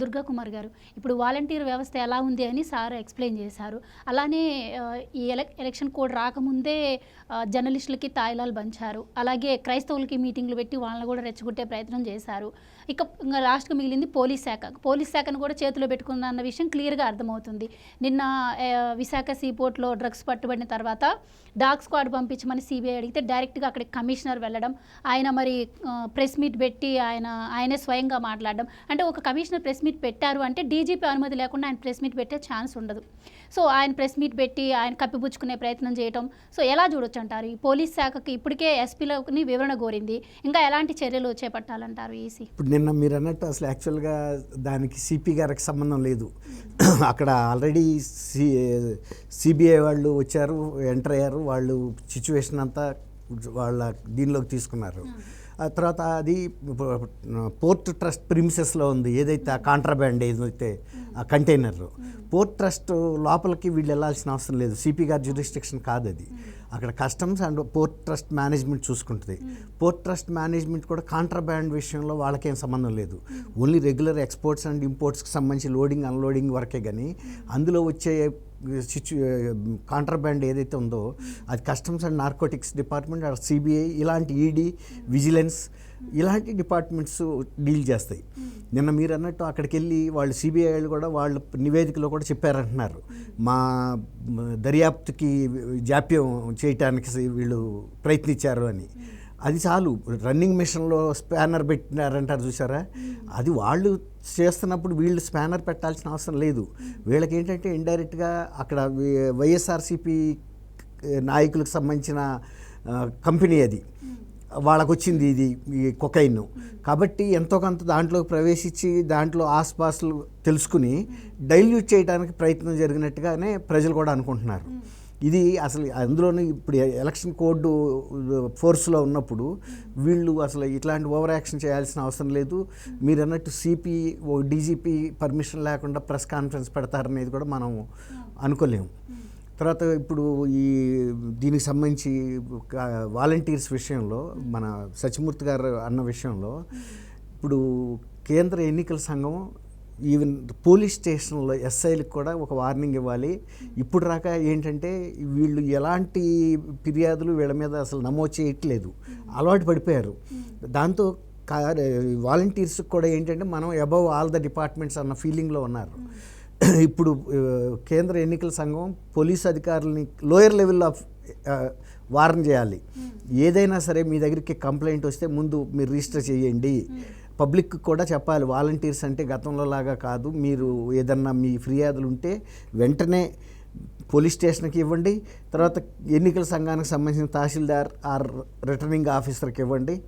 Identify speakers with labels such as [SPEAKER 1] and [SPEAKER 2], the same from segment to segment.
[SPEAKER 1] దుర్గా కుమార్ గారు. ఇప్పుడు వాలంటీర్ వ్యవస్థ ఎలా ఉంది అని సార్ ఎక్స్ప్లెయిన్ చేశారు. అలానే ఈ ఎలక్ ఎలక్షన్ కోడ్ రాకముందే జర్నలిస్టులకి తాయిలాలు పంచారు అలాగే క్రైస్తవులకి మీటింగ్లు పెట్టి వాళ్ళని కూడా రెచ్చగొట్టే ప్రయత్నం చేశారు. ఇక లాస్ట్కి మిగిలింది పోలీస్ శాఖ. పోలీస్ శాఖను కూడా చేతిలో పెట్టుకుందన్న అన్న విషయం క్లియర్గా అర్థమవుతుంది. నిన్న విశాఖ సీపోర్ట్లో డ్రగ్స్ పట్టుబడిన తర్వాత డాగ్ స్క్వాడ్ పంపించమని సిబిఐ అడిగితే డైరెక్ట్గా అక్కడికి కమిషనర్ వెళ్ళడం ఆయన మరి ప్రెస్ మీట్ పెట్టి ఆయన ఆయనే స్వయంగా మాట్లాడడం. అంటే ఒక కమిషనర్ ప్రెస్ మీట్ పెట్టారు అంటే డీజీపీ అనుమతి లేకుండా ఆయన ప్రెస్ మీట్ పెట్టే ఛాన్స్ ఉండదు. సో ఆయన ప్రెస్ మీట్ పెట్టి ఆయన కప్పిపుచ్చుకునే ప్రయత్నం చేయటం సో ఎలా చూడొచ్చు అంటారు? ఈ పోలీస్ శాఖకి ఇప్పటికే ఎస్పీలోని వివరణ కోరింది. ఇంకా ఎలాంటి చర్యలు చేపట్టాలంటారు ఈసీ
[SPEAKER 2] ఇప్పుడు నిన్న మీరు అన్నట్టు అసలు యాక్చువల్గా దానికి సిపి గారికి సంబంధం లేదు. అక్కడ ఆల్రెడీ సి సిబిఐ వాళ్ళు వచ్చారు ఎంటర్ అయ్యారు. వాళ్ళు సిచ్యువేషన్ అంతా వాళ్ళ దీనిలోకి తీసుకున్నారు. తర్వాత అది పోర్ట్ ట్రస్ట్ ప్రిమిసెస్లో ఉంది. ఏదైతే ఆ కాంట్రాబ్యాండ్ ఏదైతే ఆ కంటైనర్ పోర్ట్ ట్రస్ట్ లోపలికి వీళ్ళు వెళ్ళాల్సిన అవసరం లేదు. సిపి గారి జ్యూరిస్టిక్షన్ కాదు అది. అక్కడ customs and port trust management చూసుకుంటుంది. పోర్ట్ ట్రస్ట్ మేనేజ్మెంట్ కూడా కాంట్రాబ్యాండ్ విషయంలో వాళ్ళకేం సంబంధం లేదు. ఓన్లీ రెగ్యులర్ ఎక్స్పోర్ట్స్ అండ్ ఇంపోర్ట్స్కి సంబంధించి లోడింగ్ అన్లోడింగ్ వరకే కానీ అందులో వచ్చే సిచ్యు కాంట్రాబ్యాండ్ ఏదైతే ఉందో అది customs and narcotics department CBI ఇలాంటి ఈడీ విజిలెన్స్ ఇలాంటి డిపార్ట్మెంట్స్ డీల్ చేస్తాయి. నిన్న మీరు అన్నట్టు అక్కడికి వెళ్ళి వాళ్ళు సిబిఐ వాళ్ళు కూడా వాళ్ళ నివేదికలో కూడా చెప్పారంటున్నారు. మా దర్యాప్తుకి జాప్యం చేయటానికి వీళ్ళు ప్రయత్నించారు అని. అది చాలు. రన్నింగ్ మిషన్లో స్పానర్ పెట్టినారంటారు చూసారా అది వాళ్ళు చేస్తున్నప్పుడు వీళ్ళు స్పానర్ పెట్టాల్సిన అవసరం లేదు. వీళ్ళకి ఏంటంటే ఇండైరెక్ట్గా అక్కడ వైఎస్ఆర్సీపీ నాయకులకు సంబంధించిన కంపెనీ అది. వాళ్ళకు వచ్చింది ఇది ఈ కొకైన్. కాబట్టి ఎంతో కొంత దాంట్లోకి ప్రవేశించి దాంట్లో ఆస్పాస్లు తెలుసుకుని డైల్యూట్ చేయడానికి ప్రయత్నం జరిగినట్టుగానే ప్రజలు కూడా అనుకుంటున్నారు. ఇది అసలు అందులోనే ఇప్పుడు ఎలక్షన్ కోడ్ ఫోర్స్లో ఉన్నప్పుడు వీళ్ళు అసలు ఇట్లాంటి ఓవర్ యాక్షన్ చేయాల్సిన అవసరం లేదు. మీరు అన్నట్టు సిపి ఓ డీజీపీ పర్మిషన్ లేకుండా ప్రెస్ కాన్ఫరెన్స్ పెడతారనేది కూడా మనం అనుకోలేము. తర్వాత ఇప్పుడు ఈ దీనికి సంబంధించి వాలంటీర్స్ విషయంలో మన సత్యమూర్తి గారు అన్న విషయంలో ఇప్పుడు కేంద్ర ఎన్నికల సంఘం ఈవెన్ పోలీస్ స్టేషన్లో ఎస్ఐలకు కూడా ఒక వార్నింగ్ ఇవ్వాలి. ఇప్పుడు రాక ఏంటంటే వీళ్ళు ఎలాంటి ఫిర్యాదులు వీళ్ళ మీద అసలు నమోదు చేయట్లేదు. అలవాటు పడిపోయారు. దాంతో వాలంటీర్స్కి కూడా ఏంటంటే మనం అబవ్ ఆల్ ద డిపార్ట్మెంట్స్ అన్న ఫీలింగ్లో ఉన్నారు. ఇప్పుడు కేంద్ర ఎన్నికల సంఘం పోలీస్ అధికారులని లోయర్ లెవెల్ ఆఫ్ వార్న్ చేయాలి. ఏదైనా సరే మీ దగ్గరికి కంప్లైంట్ వస్తే ముందు మీరు రిజిస్టర్ చేయండి. పబ్లిక్ కూడా చెప్పాలి వాలంటీర్స్ అంటే గతంలో లాగా కాదు. మీరు ఏదన్నా మీ ఫిర్యాదులు ఉంటే వెంటనే పోలీస్ స్టేషన్కి ఇవ్వండి. తర్వాత ఎన్నికల సంఘానికి సంబంధించిన తహసీల్దార్ ఆర్ రిటర్నింగ్ ఆఫీసర్కి ఇవ్వండి.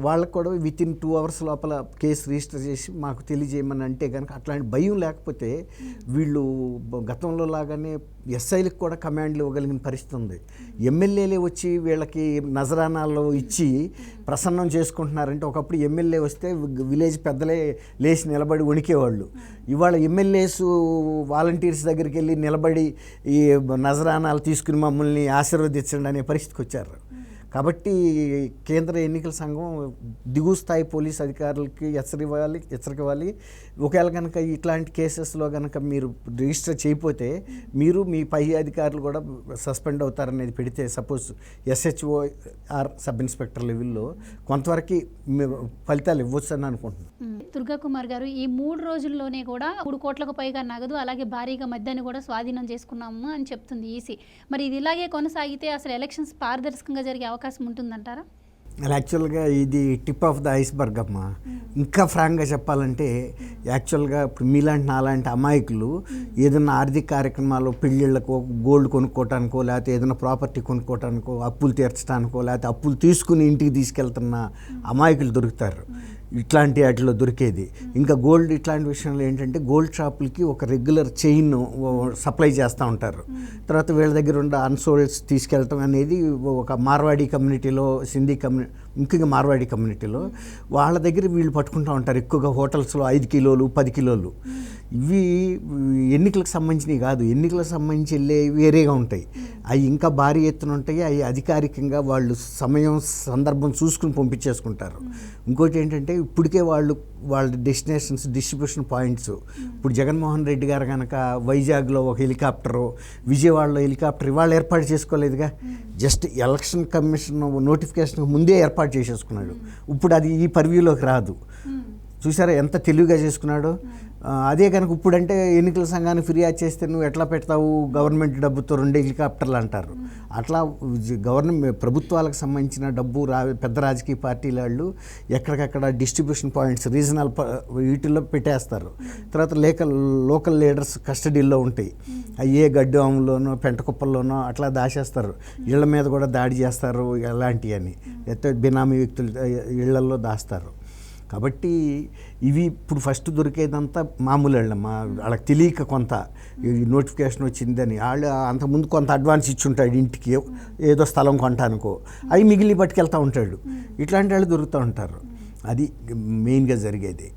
[SPEAKER 2] వాళ్ళకు కూడా విత్ ఇన్ టూ అవర్స్ లోపల కేసు రిజిస్టర్ చేసి మాకు తెలియజేయమని అంటే కనుక అట్లాంటి భయం లేకపోతే వీళ్ళు బ- గతంలో లాగానే ఎస్ఐలకు కూడా కమాండ్లు ఇవ్వగలిగిన పరిస్థితి ఉంది. ఎమ్మెల్యేలే వచ్చి వీళ్ళకి నజరానాల్లో ఇచ్చి ప్రసన్నం చేసుకుంటున్నారంటే ఒకప్పుడు ఎమ్మెల్యే వస్తే విలేజ్ పెద్దలే లేచి నిలబడి వణికేవాళ్ళు. ఇవాళ ఎమ్మెల్యేస్ వాలంటీర్స్ దగ్గరికి వెళ్ళి నిలబడి ఈ నజరానాలు తీసుకుని మమ్మల్ని ఆశీర్వదించండి అనే పరిస్థితికి వచ్చారు. కాబట్టి కేంద్ర ఎన్నికల సంఘం దిగువ స్థాయి పోలీస్ అధికారులకి హెచ్చరివ్వాలి హెచ్చరికవ్వాలి. ఒకవేళ కనుక ఇట్లాంటి కేసెస్లో కనుక మీరు రిజిస్టర్ చేయకపోతే మీరు మీ పై అధికారులు కూడా సస్పెండ్ అవుతారనేది పెడితే suppose SHO or sub inspector లెవెల్లో కొంతవరకు ఫలితాలు ఇవ్వచ్చు అని అనుకుంటున్నాను
[SPEAKER 1] దుర్గా కుమార్ గారు ఈ మూడు రోజుల్లోనే కూడా మూడు కోట్లకు పైగా నగదు అలాగే భారీగా మద్యాన్ని కూడా స్వాధీనం చేసుకున్నాము అని చెప్తుంది ఈసీ. మరి ఇది ఇలాగే కొనసాగితే అసలు ఎలక్షన్స్ పారదర్శకంగా జరిగే అవకాశం ఉంటుందంటారా?
[SPEAKER 2] అలా యాక్చువల్గా ఇది టిప్ ఆఫ్ ద ఐస్బర్గ్ అమ్మ. ఇంకా ఫ్రాంక్గా చెప్పాలంటే యాక్చువల్గా ఇప్పుడు మీలాంటి నాలాంటి అమాయకులు ఏదైనా ఆర్థిక కార్యక్రమాలు పెళ్ళిళ్ళకో గోల్డ్ కొనుక్కోవటానికో లేకపోతే ఏదైనా ప్రాపర్టీ కొనుక్కోవటానికో అప్పులు తీర్చడానికో లేకపోతే అప్పులు తీసుకుని ఇంటికి తీసుకెళ్తున్న అమాయకులు దొరుకుతారు. ఇట్లాంటి వాటిలో దొరికేది. ఇంకా గోల్డ్ ఇట్లాంటి విషయంలో ఏంటంటే గోల్డ్ షాపులకి ఒక రెగ్యులర్ చైన్ సప్లై చేస్తూ ఉంటారు. తర్వాత వీళ్ళ దగ్గర ఉన్న అన్సోల్డ్స్ తీసుకెళ్ళటం అనేది ఒక మార్వాడీ కమ్యూనిటీలో సింధీ కమ్యూని ముఖ్యంగా మార్వాడి కమ్యూనిటీలో వాళ్ళ దగ్గర వీళ్ళు పట్టుకుంటూ ఉంటారు ఎక్కువగా హోటల్స్లో ఐదు కిలోలు పది కిలోలు. ఇవి ఎన్నికలకు సంబంధించినవి కాదు. ఎన్నికలకు సంబంధించి వెళ్ళే వేరేగా ఉంటాయి. అవి ఇంకా భారీ ఎత్తున ఉంటాయి. అవి అధికారికంగా వాళ్ళు సమయం సందర్భం చూసుకుని పంపించేసుకుంటారు. ఇంకోటి ఏంటంటే ఇప్పటికే వాళ్ళు వాళ్ళ డెస్టినేషన్స్ డిస్ట్రిబ్యూషన్ పాయింట్స్ ఇప్పుడు జగన్మోహన్ రెడ్డి గారు కనుక వైజాగ్లో ఒక హెలికాప్టరు విజయవాడలో హెలికాప్టర్ ఇవాళ ఏర్పాటు చేసుకోలేదుగా. జస్ట్ ఎలక్షన్ కమిషన్ నోటిఫికేషన్ ముందే ఏర్పాటు చేసేసుకున్నాడు. ఇప్పుడు అది ఈ పర్వ్యూలోకి రాదు. చూసారా ఎంత తెలివిగా చేసుకున్నాడు? అదే కనుక ఇప్పుడంటే ఎన్నికల సంఘానికి ఫిర్యాదు చేస్తే నువ్వు ఎట్లా పెడతావు? గవర్నమెంట్ డబ్బుతో రెండు హెలికాప్టర్లు అంటారు. అట్లా గవర్నమెంట్ ప్రభుత్వాలకు సంబంధించిన డబ్బు రా పెద్ద రాజకీయ పార్టీల వాళ్ళు ఎక్కడికక్కడ డిస్ట్రిబ్యూషన్ పాయింట్స్ రీజనల్ వీటిల్లో పెట్టేస్తారు. తర్వాత లేక లోకల్ లీడర్స్ కస్టడీలో ఉంటాయి. అవి ఏ గడ్డంలోనో పెంటకుప్పల్లోనో అట్లా దాచేస్తారు. ఇళ్ళ మీద కూడా దాడి చేస్తారు ఎలాంటివి అని అయితే బినామీ వ్యక్తులు ఇళ్ళల్లో దాస్తారు. కాబట్టి ఇవి ఇప్పుడు ఫస్ట్ దొరికేదంతా మామూలు వాళ్ళమ్మా వాళ్ళకి తెలియక కొంత నోటిఫికేషన్ వచ్చిందని. వాళ్ళు అంతకుముందు కొంత అడ్వాన్స్ ఇచ్చి ఉంటాడు ఇంటికి. ఏదో స్థలం కొంటానుకో. అవి మిగిలి పట్టుకెళ్తూ ఉంటాడు. ఇట్లాంటి వాళ్ళు దొరుకుతూ ఉంటారు. అది మెయిన్గా జరిగేది.